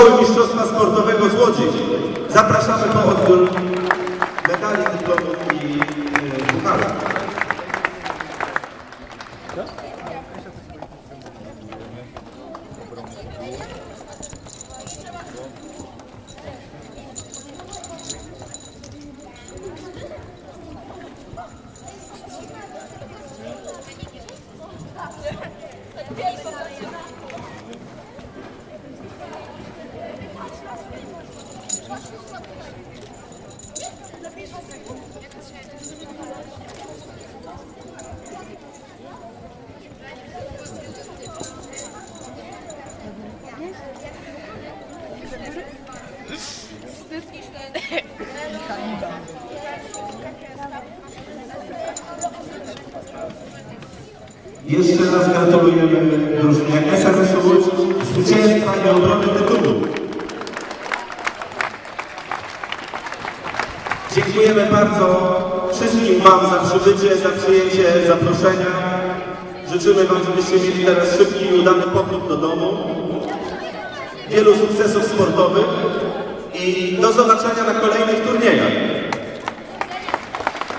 Szkoły Mistrzostwa Sportowego z Łodzi. Zapraszamy po odbiór medali, dyplomów i e, pucharów. Jeszcze raz gratulujemy drużynie SMS Łódź zwycięstwa i obrony tytułu. Dziękujemy bardzo wszystkim Wam za przybycie, za przyjęcie zaproszenia. Życzymy Wam, żebyście mieli teraz szybki i udany powrót do domu. Wielu sukcesów sportowych i do zobaczenia na kolejnych turniejach.